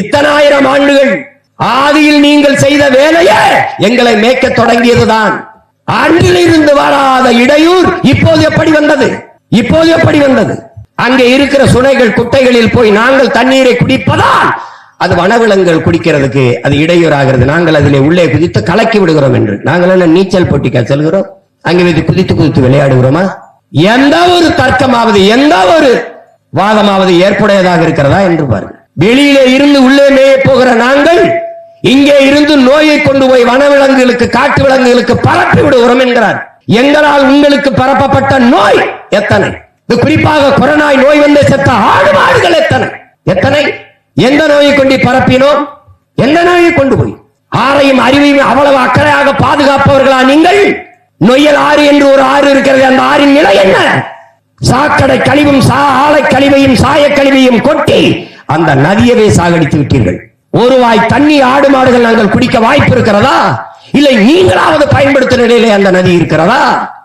இத்தனாயிரம் ஆண்டுகள் ஆதியில் நீங்கள் செய்த வேலையே எங்களை மேய்க்க தொடங்கியதுதான். அன்றிலிருந்து வராத இடையூர் இப்போது எப்படி வந்தது? இப்போது எப்படி வந்தது? அங்கே இருக்கிற சுனைகள் குட்டைகளில் போய் நாங்கள் தண்ணீரை குடிப்பதால் அது வனவிலங்குகள் குடிக்கிறதுக்கு அது இடையூறாகிறது நாங்கள் அதிலே உள்ளே குதித்து கலக்கி விடுகிறோம் என்று. நாங்கள் என்ன நீச்சல் போட்டிக்கா செல்கிறோம்? அங்கே வைத்து குதித்து குதித்து விளையாடுகிறோமா? எந்த ஒரு தர்க்கமாவது எந்த ஒரு வாதமாவது ஏற்புடையதாக இருக்கிறதா என்று பாருங்கள். வெளியிலே இருந்து உள்ளே மேய போகிற நாங்கள் இங்கே இருந்து நோயை கொண்டு போய் வனவிலங்குகளுக்கு காட்டு விலங்குகளுக்கு பரப்பி விடுகிறோம் என்கிறார். எங்களால் உங்களுக்கு பரப்பப்பட்ட நோய் எத்தனை? இது குறிப்பாக கொரோனாய் நோய் வந்து செத்த ஆடு மாடுகள் எத்தனை? எத்தனை? எந்த நோயை கொண்டு பரப்பினோம்? எந்த நோயை கொண்டு போய்? ஆறையும் அறிவையும் அவ்வளவு அக்கறையாக பாதுகாப்பவர்களா நீங்கள்? நொய்யல் ஆறு என்று ஒரு ஆறு இருக்கிறது அந்த ஆறின் நிலை என்ன? சாக்கடை கழிவும் சா ஆலை கழிவையும் சாய கழிவையும் கொட்டி அந்த நதியவே சாகடித்து விட்டீர்கள். ஒரு வாய் தண்ணி ஆடு மாடுகள் நாங்கள் குடிக்க வாய்ப்பு இருக்கிறதா? இல்லை நீங்களாவது பயன்படுத்த நிலையிலே அந்த நதி இருக்கிறதா?